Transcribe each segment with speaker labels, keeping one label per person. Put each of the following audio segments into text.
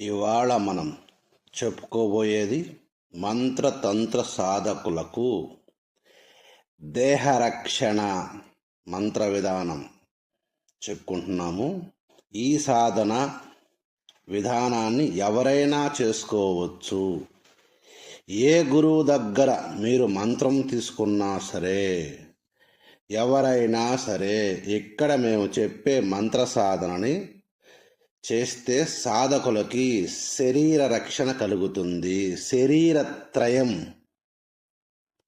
Speaker 1: ఇవాళ మనం చెప్పుకోబోయేది మంత్రతంత్ర సాధకులకు దేహరక్షణ మంత్ర విధానం చెప్పుకుంటున్నాము. ఈ సాధన విధానాన్ని ఎవరైనా చేసుకోవచ్చు. ఏ గురువు దగ్గర మీరు మంత్రం తీసుకున్నా సరే ఎవరైనా సరే ఇక్కడ మేము చెప్పే మంత్ర సాధనని చేస్తే సాధకులకి శరీర రక్షణ కలుగుతుంది. శరీర త్రయం.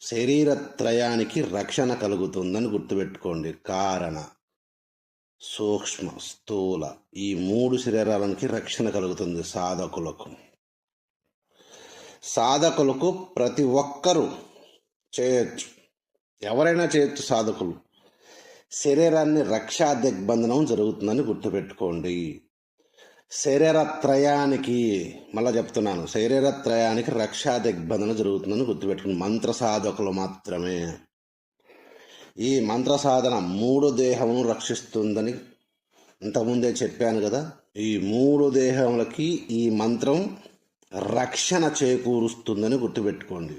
Speaker 1: శరీర త్రయానికి రక్షణ కలుగుతుందని గుర్తుపెట్టుకోండి. కారణ సూక్ష్మ స్థూల ఈ మూడు శరీరాలకి రక్షణ కలుగుతుంది సాధకులకు. సాధకులకు ప్రతి ఒక్కరూ చేయొచ్చు. ఎవరైనా చేయొచ్చు సాధకులు. శరీరాన్ని రక్షా దిగ్బంధనం జరుగుతుందని గుర్తుపెట్టుకోండి. శరీర త్రయానికి మళ్ళీ చెప్తున్నాను. శరీర త్రయానికి రక్షా దిగ్బంధన జరుగుతుందని గుర్తుపెట్టుకుని మంత్ర సాధకులు మాత్రమే. ఈ మంత్ర సాధన మూడు దేహమును రక్షిస్తుందని ఇంతకుముందే చెప్పాను కదా. ఈ మూడు దేహములకి ఈ మంత్రం రక్షణ చేకూరుస్తుందని గుర్తుపెట్టుకోండి.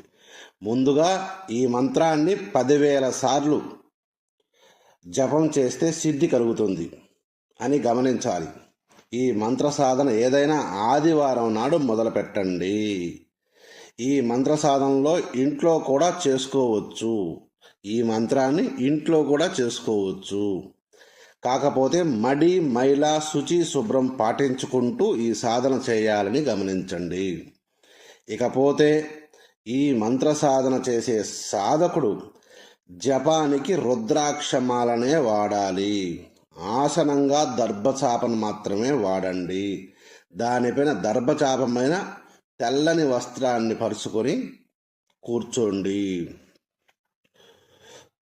Speaker 1: ముందుగా ఈ మంత్రాన్ని పదివేల సార్లు జపం చేస్తే సిద్ధి కలుగుతుంది అని గమనించాలి. ఈ మంత్ర సాధన ఏదైనా ఆదివారం నాడు మొదలుపెట్టండి. ఈ మంత్ర సాధనలో ఇంట్లో కూడా చేసుకోవచ్చు. ఈ మంత్రాన్ని ఇంట్లో కూడా చేసుకోవచ్చు. కాకపోతే మడి మైల శుచి శుభ్రం పాటించుకుంటూ ఈ సాధన చేయాలని గమనించండి. ఇకపోతే ఈ మంత్ర సాధన చేసే సాధకుడు జపానికి రుద్రాక్షమాలనే వాడాలి. ఆసనంగా దర్భచాపను మాత్రమే వాడండి. దానిపైన దర్భచాపమైన తెల్లని వస్త్రాన్ని పరుచుకొని కూర్చోండి.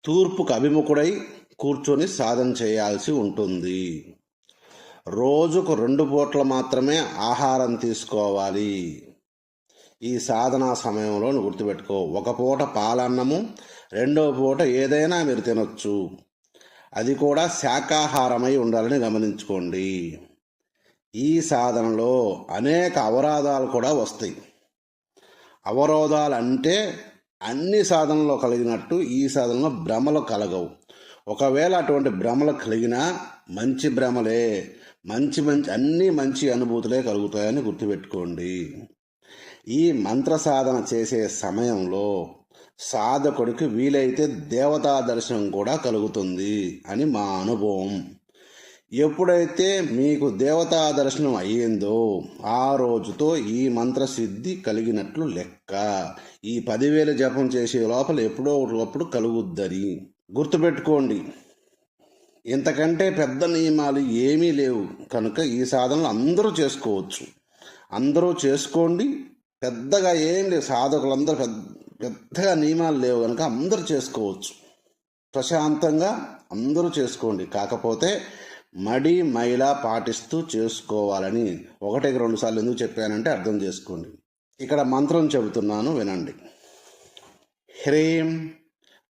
Speaker 1: తూర్పుకు అభిముఖుడై కూర్చొని సాధన చేయాల్సి ఉంటుంది. రోజుకు రెండు పూట్ల మాత్రమే ఆహారం తీసుకోవాలి. ఈ సాధనా సమయంలో గుర్తుపెట్టుకో. ఒక పూట పాలన్నము రెండవ పూట ఏదైనా మీరు తినొచ్చు. అది కూడా శాకాహారమై ఉండాలని గమనించుకోండి. ఈ సాధనలో అనేక అవరాధాలు కూడా వస్తాయి. అవరోధాలు అంటే అన్ని సాధనలో కలిగినట్టు ఈ సాధనలో భ్రమలు కలగవు. ఒకవేళ అటువంటి భ్రమలు కలిగినా మంచి భ్రమలే మంచి మంచి అన్ని మంచి అనుభూతులే కలుగుతాయని గుర్తుపెట్టుకోండి. ఈ మంత్ర సాధన చేసే సమయంలో సాధకుడికి వీలైతే దేవతా దర్శనం కూడా కలుగుతుంది అని మా అనుభవం. ఎప్పుడైతే మీకు దేవతా దర్శనం అయ్యిందో ఆ రోజుతో ఈ మంత్రసిద్ధి కలిగినట్లు లెక్క. ఈ పదివేల జపం చేసే లోపల ఎప్పుడో ఒకప్పుడు కలుగుద్దని. గుర్తుపెట్టుకోండి ఇంతకంటే పెద్ద నియమాలు ఏమీ లేవు. కనుక ఈ సాధనలు అందరూ చేసుకోవచ్చు. అందరూ చేసుకోండి. పెద్దగా ఏం లేవు. సాధకులందరూ పెద్ద పెద్దగా నియమాలు లేవు కనుక అందరూ చేసుకోవచ్చు. ప్రశాంతంగా అందరూ చేసుకోండి. కాకపోతే మడి మైల పాటిస్తూ చేసుకోవాలని ఒకటికి రెండు సార్లు ఎందుకు చెప్పానంటే అర్థం చేసుకోండి. ఇక్కడ మంత్రం చెబుతున్నాను వినండి. హ్రీం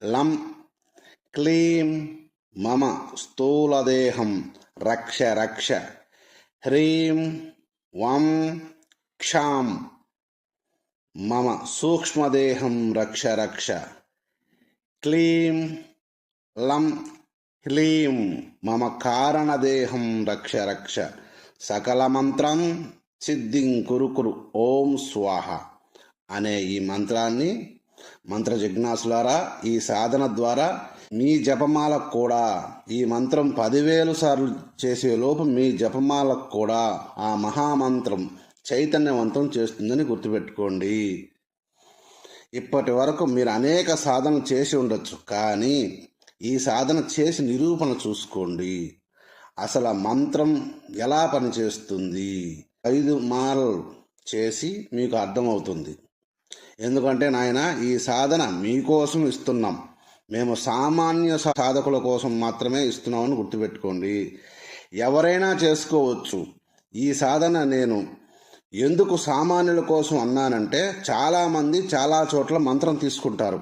Speaker 1: లం క్లీం మమ స్థూలదేహం రక్ష రక్ష హ్రీం వం క్షాం మమ సూక్ష్మదేహం రక్ష రక్ష. క్లీం లం హ్లీం మమ కారణదేహం రక్ష రక్ష. సకల మంత్రం సిద్ధిం కురుకురు ఓం స్వాహ అనే ఈ మంత్రాన్ని మంత్ర జిజ్ఞాసులారా ఈ సాధన ద్వారా మీ జపమాలకు కూడా ఈ మంత్రం పదివేలు సార్లు చేసే లోపు మీ జపమాలకు కూడా ఆ మహామంత్రం చైతన్యవంతం చేస్తుందని గుర్తుపెట్టుకోండి. ఇప్పటి వరకు మీరు అనేక సాధనలు చేసి ఉండొచ్చు కానీ ఈ సాధన చేసి నిరూపణ చూసుకోండి. అసలు మంత్రం ఎలా పనిచేస్తుంది? ఐదు మాల్ చేసి మీకు అర్థమవుతుంది. ఎందుకంటే నాయన ఈ సాధన మీకోసం ఇస్తున్నాం. మేము సామాన్య సాధకుల కోసం మాత్రమే ఇస్తున్నామని గుర్తుపెట్టుకోండి. ఎవరైనా చేసుకోవచ్చు. ఈ సాధన నేను ఎందుకు సామాన్యుల కోసం అన్నానంటే చాలామంది చాలా చోట్ల మంత్రం తీసుకుంటారు.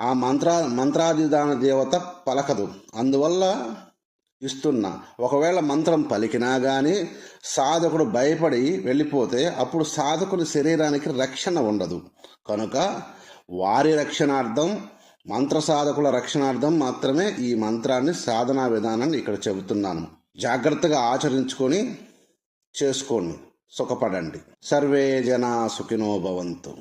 Speaker 1: ఆ మంత్ర మంత్రాధిదాన దేవత పలకదు. అందువల్ల ఇస్తున్నా. ఒకవేళ మంత్రం పలికినా కానీ సాధకుడు భయపడి వెళ్ళిపోతే అప్పుడు సాధకుని శరీరానికి రక్షణ ఉండదు. కనుక వారి రక్షణార్థం మంత్ర సాధకుల రక్షణార్థం మాత్రమే ఈ మంత్రాన్ని సాధనా విధానాన్ని ఇక్కడ చెబుతున్నాను. జాగ్రత్తగా ఆచరించుకొని చేసుకోండి. సుఖపడండి. సర్వే జనా సుఖినో భవంతు.